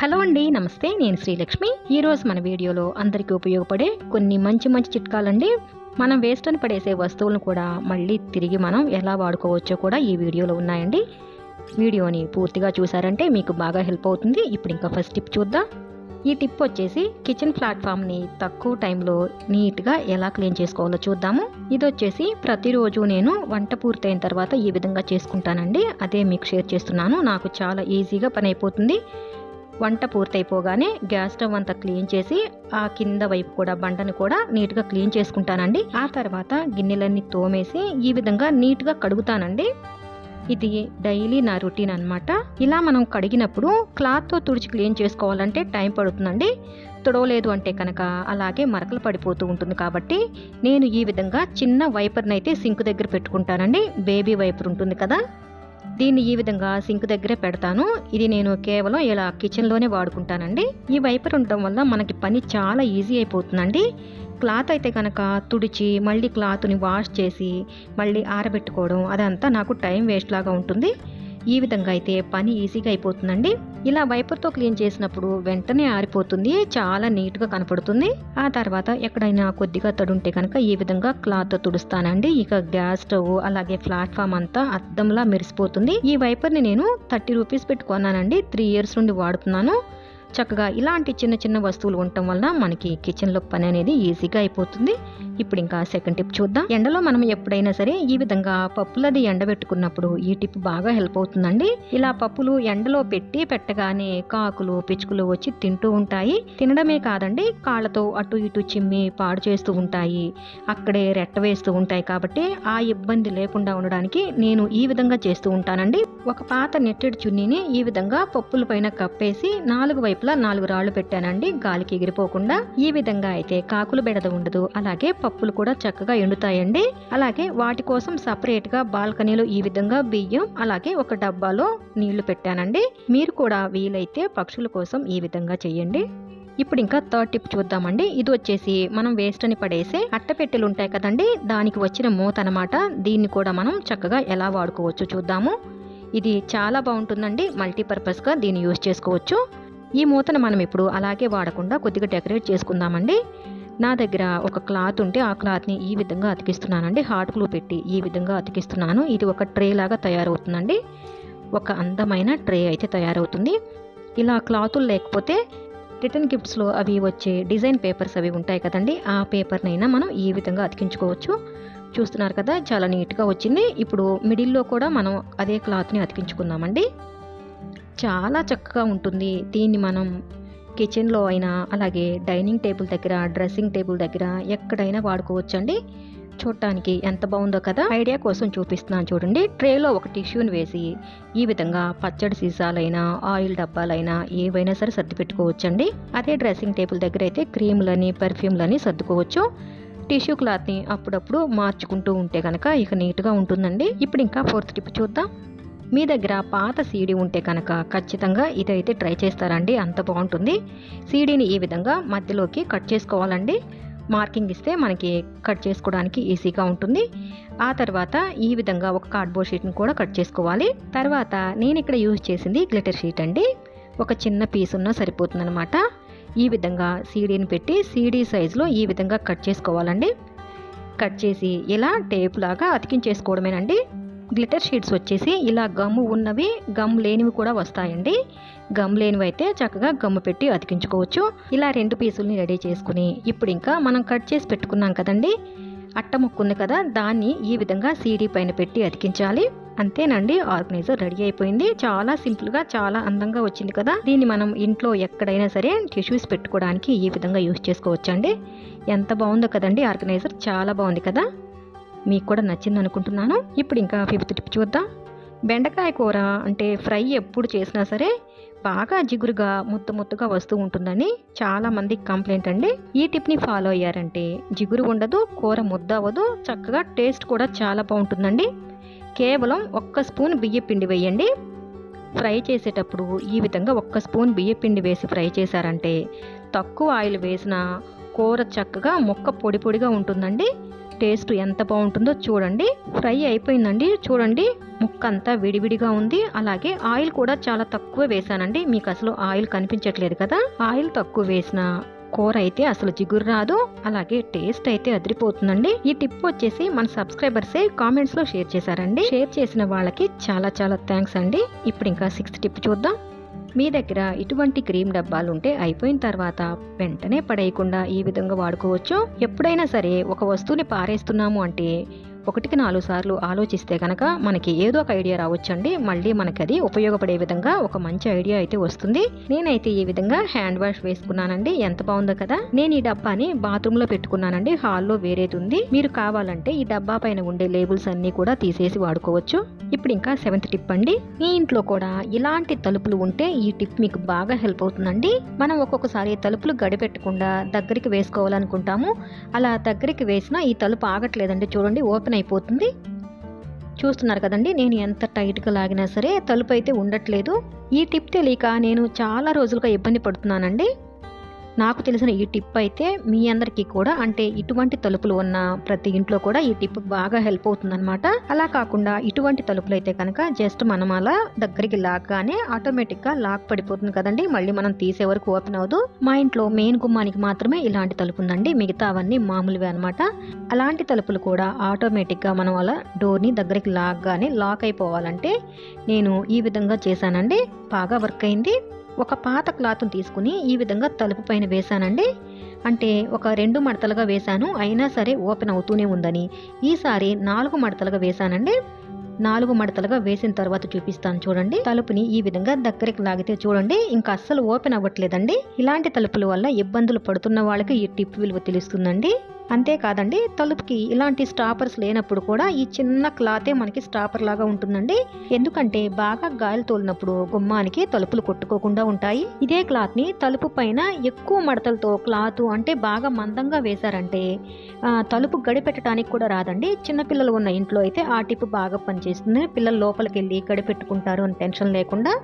Hello అండి నమస్తే. నేను శ్రీలక్ష్మి. ఈరోజు మన వీడియోలో అందరికీ ఉపయోగపడే కొన్ని మంచి మంచి చిట్కాలండి. మనం వేస్ట్ అని పడేసే వస్తువులను కూడా మళ్ళీ తిరిగి మనం ఎలా వాడుకోవచ్చో కూడా ఈ వీడియోలో ఉన్నాయండి. వీడియోని పూర్తిగా చూసారంటే మీకు బాగా హెల్ప్ అవుతుంది. ఇప్పుడు ఇంకా ఫస్ట్ టిప్ చూద్దాం. ఈ టిప్ వచ్చేసి కిచెన్ ప్లాట్ఫామ్ని తక్కువ టైంలో నీట్గా ఎలా క్లీన్ చేసుకోవాలో చూద్దాము. ఇది వచ్చేసి ప్రతిరోజు నేను వంట పూర్తయిన తర్వాత ఈ విధంగా చేసుకుంటానండి. అదే మీకు షేర్ చేస్తున్నాను. నాకు చాలా ఈజీగా పని అయిపోతుంది. వంట పూర్తయిపోగానే గ్యాస్ స్టవ్ అంతా క్లీన్ చేసి ఆ కింద వైపు కూడా బండను కూడా నీట్గా క్లీన్ చేసుకుంటానండి. ఆ తర్వాత గిన్నెలన్నీ తోమేసి ఈ విధంగా నీట్గా కడుగుతానండి. ఇది డైలీ నా రొటీన్ అనమాట ఇలా మనం కడిగినప్పుడు క్లాత్తో తుడిచి క్లీన్ చేసుకోవాలంటే టైం పడుతుందండి. తుడవలేదు అంటే కనుక అలాగే మరకలు పడిపోతూ ఉంటుంది కాబట్టి నేను ఈ విధంగా చిన్న వైపర్ని అయితే సింక్ దగ్గర పెట్టుకుంటానండి. బేబీ వైపర్ ఉంటుంది కదా. దీన్ని ఈ విధంగా సింక్ దగ్గరే పెడతాను. ఇది నేను కేవలం ఇలా కిచెన్లోనే వాడుకుంటానండి. ఈ వైపర్ ఉండడం వల్ల మనకి పని చాలా ఈజీ అయిపోతుందండి. క్లాత్ అయితే కనుక తుడిచి మళ్ళీ క్లాత్ని వాష్ చేసి మళ్ళీ ఆరబెట్టుకోవడం అదంతా నాకు టైం వేస్ట్ లాగా ఉంటుంది. ఈ విధంగా అయితే పని ఈజీగా అయిపోతుందండి. ఇలా వైపర్తో క్లీన్ చేసినప్పుడు వెంటనే ఆరిపోతుంది. చాలా నీట్గా కనపడుతుంది. ఆ తర్వాత ఎక్కడైనా కొద్దిగా తడుంటే కనుక ఈ విధంగా క్లాత్ తుడుస్తానండి. ఇక గ్యాస్ స్టవ్ అలాగే ప్లాట్ఫామ్ అంతా అద్దంలా మెరిసిపోతుంది. ఈ వైపర్ని నేను థర్టీ రూపీస్ పెట్టుకున్నానండి. త్రీ ఇయర్స్ నుండి వాడుతున్నాను. చక్కగా ఇలాంటి చిన్న చిన్న వస్తువులు ఉండటం వలన మనకి కిచెన్లో పని అనేది ఈజీగా అయిపోతుంది. ఇప్పుడు ఇంకా సెకండ్ టిప్ చూద్దాం. ఎండలో మనం ఎప్పుడైనా సరే ఈ విధంగా పప్పులది ఎండబెట్టుకున్నప్పుడు ఈ టిప్ బాగా హెల్ప్ అవుతుందండి. ఇలా పప్పులు ఎండలో పెట్టి పెట్టగానే కాకులు పిచ్చుకలు వచ్చి తింటూ ఉంటాయి. తినడమే కాదండి కాళ్ళతో అటు ఇటు చిమ్మి పాడు చేస్తూ ఉంటాయి. అక్కడే రెట్ట వేస్తూ ఉంటాయి కాబట్టి ఆ ఇబ్బంది లేకుండా ఉండడానికి నేను ఈ విధంగా చేస్తూ ఉంటానండి. ఒక పాత నెట్టెడ్ చున్నీని ఈ విధంగా పప్పుల పైన కప్పేసి నాలుగు వైపు వైపులా నాలుగు రాళ్ళు పెట్టానండి. గాలికి ఎగిరిపోకుండా ఈ విధంగా అయితే కాకులు బెడద ఉండదు. అలాగే పప్పులు కూడా చక్కగా ఎండుతాయండి. అలాగే వాటి కోసం సపరేట్గా బాల్కనీలో ఈ విధంగా బియ్యం అలాగే ఒక డబ్బాలో నీళ్ళు పెట్టానండి. మీరు కూడా వీలైతే పక్షుల కోసం ఈ విధంగా చేయండి ఇప్పుడు ఇంకా థర్డ్ టిప్ చూద్దామండి. ఇది వచ్చేసి మనం వేస్ట్ అని పడేసే అట్టపెట్టెలు ఉంటాయి కదండి. దానికి వచ్చిన మూత అనమాట దీన్ని కూడా మనం చక్కగా ఎలా వాడుకోవచ్చు చూద్దాము. ఇది చాలా బాగుంటుందండి. మల్టీపర్పస్గా దీన్ని యూజ్ చేసుకోవచ్చు. ఈ మూతను మనం ఇప్పుడు అలాగే వాడకుండా కొద్దిగా డెకరేట్ చేసుకుందామండి. నా దగ్గర ఒక క్లాత్ ఉంటే ఆ క్లాత్ని ఈ విధంగా అతికిస్తున్నానండి. హాట్ గ్లూ పెట్టి ఈ విధంగా అతికిస్తున్నాను. ఇది ఒక ట్రే లాగా తయారవుతుందండి. ఒక అందమైన ట్రే అయితే తయారవుతుంది. ఇలా క్లాతులు లేకపోతే రిటర్న్ గిఫ్ట్స్లో అవి వచ్చే డిజైన్ పేపర్స్ అవి ఉంటాయి కదండి. ఆ పేపర్నైనా మనం ఈ విధంగా అతికించుకోవచ్చు. చూస్తున్నారు కదా చాలా నీట్గా వచ్చింది. ఇప్పుడు మిడిల్లో కూడా మనం అదే క్లాత్ని అతికించుకుందామండి. చాలా చక్కగా ఉంటుంది. దీన్ని మనం కిచెన్లో అయినా అలాగే డైనింగ్ టేబుల్ దగ్గర డ్రెస్సింగ్ టేబుల్ దగ్గర ఎక్కడైనా వాడుకోవచ్చండి. చూడటానికి ఎంత బాగుందో కదా! ఐడియా కోసం చూపిస్తున్నాను చూడండి. ట్రేలో ఒక టిష్యూని వేసి ఈ విధంగా పచ్చడి సీసాలైనా ఆయిల్ డబ్బాలైనా ఏవైనా సరే సర్ది పెట్టుకోవచ్చండి అదే డ్రెస్సింగ్ టేబుల్ దగ్గర అయితే క్రీములని పెర్ఫ్యూమ్లని సర్దుకోవచ్చు. టిష్యూ క్లాత్ని అప్పుడప్పుడు మార్చుకుంటూ ఉంటే కనుక ఇక నీట్గా ఉంటుందండి. ఇప్పుడు ఇంకా ఫోర్త్ టిప్ చూద్దాం. మీ దగ్గర పాత సీడీ ఉంటే కనుక ఖచ్చితంగా ఇదైతే ట్రై చేస్తారండి. అంత బాగుంటుంది. సీడీని ఈ విధంగా మధ్యలోకి కట్ చేసుకోవాలండి. మార్కింగ్ ఇస్తే మనకి కట్ చేసుకోవడానికి ఈజీగా ఉంటుంది. ఆ తర్వాత ఈ విధంగా ఒక కార్డ్బోర్డ్ షీట్ని కూడా కట్ చేసుకోవాలి. తర్వాత నేను ఇక్కడ యూజ్ చేసింది గ్లిటర్ షీట్ అండి. ఒక చిన్న పీస్ ఉన్నా సరిపోతుందన్నమాట. ఈ విధంగా సీడీని పెట్టి సీడీ సైజులో ఈ విధంగా కట్ చేసుకోవాలండి. కట్ చేసి ఇలా టేప్ లాగా అతికించేసుకోవడమేనండి. గ్లిటర్ షీట్స్ వచ్చేసి ఇలా గమ్ము ఉన్నవి గమ్ లేనివి కూడా వస్తాయండి. గమ్ లేనివి అయితే చక్కగా గమ్ము పెట్టి అతికించుకోవచ్చు. ఇలా రెండు పీసుల్ని రెడీ చేసుకుని ఇప్పుడు ఇంకా మనం కట్ చేసి పెట్టుకున్నాం కదండి. అట్ట ముక్కు ఉంది కదా దాన్ని ఈ విధంగా సీడీ పైన పెట్టి అతికించాలి. అంతేనండి ఆర్గనైజర్ రెడీ అయిపోయింది. చాలా సింపుల్గా చాలా అందంగా వచ్చింది కదా. దీన్ని మనం ఇంట్లో ఎక్కడైనా సరే టిష్యూస్ పెట్టుకోవడానికి ఈ విధంగా యూజ్ చేసుకోవచ్చండి. ఎంత బాగుందో కదండి ఆర్గనైజర్ చాలా బాగుంది కదా. మీకు కూడా నచ్చింది అనుకుంటున్నాను ఇప్పుడు ఇంకా ఫిఫ్త్ టిప్ చూద్దాం. బెండకాయ కూర అంటే ఫ్రై ఎప్పుడు చేసినా సరే బాగా జిగురుగా ముద్ద ముద్దగా వస్తూ ఉంటుందని చాలా మందికి కంప్లైంట్ అండి. ఈ టిప్ని ఫాలో అయ్యారంటే జిగురు ఉండదు కూర ముద్ద అవ్వదు చక్కగా టేస్ట్ కూడా చాలా బాగుంటుందండి. కేవలం ఒక్క స్పూన్ బియ్య పిండి వేయండి. ఫ్రై చేసేటప్పుడు ఈ విధంగా ఒక్క స్పూన్ బియ్య పిండి వేసి ఫ్రై చేశారంటే తక్కువ ఆయిల్ వేసిన కూర చక్కగా మొక్క పొడి పొడిగా ఉంటుందండి. టేస్ట్ ఎంత బాగుంటుందో చూడండి. ఫ్రై అయిపోయిందండి. చూడండి ముక్క అంతా విడివిడిగా ఉంది. అలాగే ఆయిల్ కూడా చాలా తక్కువ వేసానండి. మీకు అసలు ఆయిల్ కనిపించట్లేదు కదా. ఆయిల్ తక్కువ వేసిన కూర అయితే అసలు జిగురు రాదు. అలాగే టేస్ట్ అయితే అదిరిపోతుందండి. ఈ టిప్ వచ్చేసి మన సబ్స్క్రైబర్సే కామెంట్స్లో షేర్ చేశారండి. షేర్ చేసిన వాళ్ళకి చాలా చాలా థ్యాంక్స్ అండి. ఇప్పుడు ఇంకా సిక్స్త్ టిప్ చూద్దాం. మీ దగ్గర ఇటువంటి క్రీమ్ డబ్బాలు ఉంటే అయిపోయిన తర్వాత వెంటనే పడేయకుండా ఈ విధంగా వాడుకోవచ్చు? ఎప్పుడైనా సరే ఒక వస్తువుని పారేస్తున్నాము అంటే ఒకటికి నాలుగు సార్లు ఆలోచిస్తే కనుక మనకి ఏదో ఒక ఐడియా రావచ్చండి. మళ్ళీ మనకి అది ఉపయోగపడే విధంగా ఒక మంచి ఐడియా అయితే వస్తుంది. నేనైతే ఈ విధంగా హ్యాండ్ వాష్ వేసుకున్నానండి. ఎంత బాగుందో కదా. నేను ఈ డబ్బాని బాత్రూమ్లో పెట్టుకున్నానండి. హాల్లో వేరేది ఉంది. మీరు కావాలంటే ఈ డబ్బా పైన ఉండే లేబుల్స్ అన్ని కూడా తీసేసి వాడుకోవచ్చు. ఇప్పుడు ఇంకా సెవెంత్ టిప్ అండి. మీ ఇంట్లో కూడా ఇలాంటి తలుపులు ఉంటే ఈ టిప్ మీకు బాగా హెల్ప్ అవుతుందండి. మనం ఒక్కొక్కసారి తలుపులు గడిపెట్టకుండా దగ్గరికి వేసుకోవాలనుకుంటాము. అలా దగ్గరికి వేసినా ఈ తలుపు ఆగట్లేదండి. చూడండి ఓపెన్ అయిపోతుంది. చూస్తున్నారు కదండి నేను ఎంత టైట్గా లాగినా సరే తలుపు అయితే ఉండట్లేదు. ఈ టిప్ తెలియక నేను చాలా రోజులుగా ఇబ్బంది పడుతున్నానండి. నాకు తెలిసిన ఈ టిప్ అయితే మీ అందరికీ కూడా అంటే ఇటువంటి తలుపులు ఉన్న ప్రతి ఇంట్లో కూడా ఈ టిప్ బాగా హెల్ప్ అవుతుందన్నమాట. అలా కాకుండా ఇటువంటి తలుపులు అయితే కనుక జస్ట్ మనం అలా దగ్గరికి లాగ్గానే ఆటోమేటిక్గా లాక్ పడిపోతుంది కదండి. మళ్ళీ మనం తీసే వరకు ఓపెన్ అవ్వదు. మా ఇంట్లో మెయిన్ గుమ్మానికి మాత్రమే ఇలాంటి తలుపు ఉందండి మిగతా అవన్నీ మామూలువే అనమాట అలాంటి తలుపులు కూడా ఆటోమేటిక్గా మనం అలా డోర్ని దగ్గరికి లాగ్గానే లాక్ అయిపోవాలంటే నేను ఈ విధంగా చేశానండి. బాగా వర్క్ అయింది. ఒక పాత క్లాత్ని తీసుకుని ఈ విధంగా తలుపు పైన వేశానండి. అంటే ఒక రెండు మడతలుగా వేశాను. అయినా సరే ఓపెన్ అవుతూనే ఉందని. ఈసారి నాలుగు మడతలుగా వేశానండి. నాలుగు మడతలుగా వేసిన తర్వాత చూపిస్తాను చూడండి. తలుపుని ఈ విధంగా దగ్గరికి లాగితే చూడండి. ఇంకా అస్సలు ఓపెన్ అవ్వట్లేదండి. ఇలాంటి తలుపుల వల్ల ఇబ్బందులు పడుతున్న వాళ్ళకి ఈ టిప్ విలువ తెలుస్తుందండి. అంతేకాదండి తలుపుకి ఇలాంటి స్టాపర్స్ లేనప్పుడు కూడా ఈ చిన్న క్లాతే మనకి స్టాపర్ లాగా ఉంటుందండి. ఎందుకంటే బాగా గాలి తోలినప్పుడు గుమ్మానికి తలుపులు కొట్టుకోకుండా ఉంటాయి. ఇదే క్లాత్ని తలుపు పైన ఎక్కువ మడతలతో క్లాత్ అంటే బాగా మందంగా వేశారంటే తలుపు గడిపెట్టడానికి కూడా రాదండి. చిన్నపిల్లలు ఉన్న ఇంట్లో అయితే ఆ టిప్ బాగా పనిచేస్తుంది. పిల్లలు లోపలికి వెళ్ళి గడిపెట్టుకుంటారు అని టెన్షన్ లేకుండా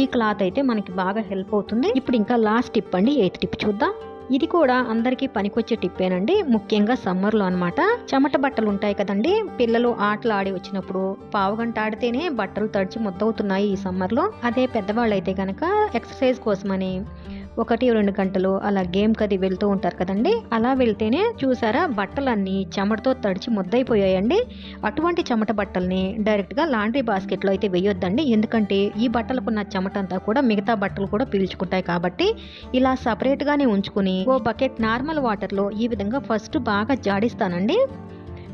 ఈ క్లాత్ అయితే మనకి బాగా హెల్ప్ అవుతుంది. ఇప్పుడు ఇంకా లాస్ట్ టిప్ అండి ఎయిత్ టిప్ చూద్దాం. ఇది కూడా అందరికీ పనికొచ్చే టిప్పేనండి. ముఖ్యంగా సమ్మర్లో అన్నమాట. చెమట బట్టలు ఉంటాయి కదండి. పిల్లలు ఆటలు ఆడి వచ్చినప్పుడు పావుగంట ఆడితేనే బట్టలు తడిచి ముద్దవుతున్నాయి ఈ సమ్మర్లో. అదే పెద్దవాళ్ళు అయితే కనుక ఎక్సర్సైజ్ కోసమని ఒకటి రెండు గంటలు అలా గేమ్ కది వెళ్తూ ఉంటారు కదండి. అలా వెళ్తేనే చూసారా బట్టలన్నీ చెమటతో తడిచి ముద్దైపోయాయండి అటువంటి చెమట బట్టల్ని డైరెక్ట్గా లాండ్రీ బాస్కెట్లో అయితే వేయొద్దండి. ఎందుకంటే ఈ బట్టలకున్న చెమట అంతా కూడా మిగతా బట్టలు కూడా పీల్చుకుంటాయి కాబట్టి ఇలా సపరేట్గానే ఉంచుకుని ఓ బకెట్ నార్మల్ వాటర్లో ఈ విధంగా ఫస్ట్ బాగా జాడిస్తానండి.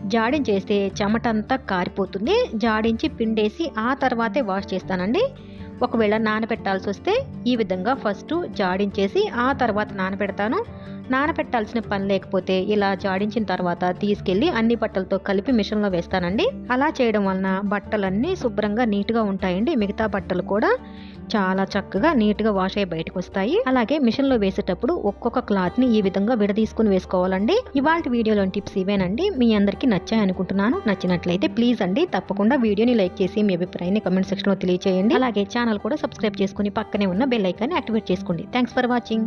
జాడించేస్తే చెమట అంతా కారిపోతుంది. జాడించి పిండేసి ఆ తర్వాతే వాష్ చేస్తానండి. ఒకవేళ నానబెట్టాల్సి వస్తే ఈ విధంగా ఫస్ట్ జాడించేసి ఆ తర్వాత నానబెడతాను నానబెట్టాల్సిన పని లేకపోతే ఇలా జాడించిన తర్వాత తీసుకెళ్ళి అన్ని బట్టలతో కలిపి మిషన్లో వేస్తానండి. అలా చేయడం వలన బట్టలన్నీ శుభ్రంగా నీట్గా ఉంటాయండి. మిగతా బట్టలు కూడా చాలా చక్కగా నీట్గా వాష్ అయ్యి బయటకు వస్తాయి అలాగే మిషన్లో వేసేటప్పుడు ఒక్కొక్క క్లాత్ని ఈ విధంగా విడదీసుకుని వేసుకోవాలండి. ఇవాళ వీడియోలోని టిప్స్ ఇవేనండి. మీ అందరికీ నచ్చాయి అనుకుంటున్నాను నచ్చినట్లయితే ప్లీజ్ అండి తప్పకుండా వీడియోని లైక్ చేసి మీ అభిప్రాయాన్ని కమెంట్ సెక్షన్లో తెలియజేయండి అలాగే ఛానల్ కూడా సబ్స్క్రైబ్ చేసుకుని పక్కనే ఉన్న బెల్ ఐకాన్ని యాక్టివేట్ చేసుకోండి. Thanks for watching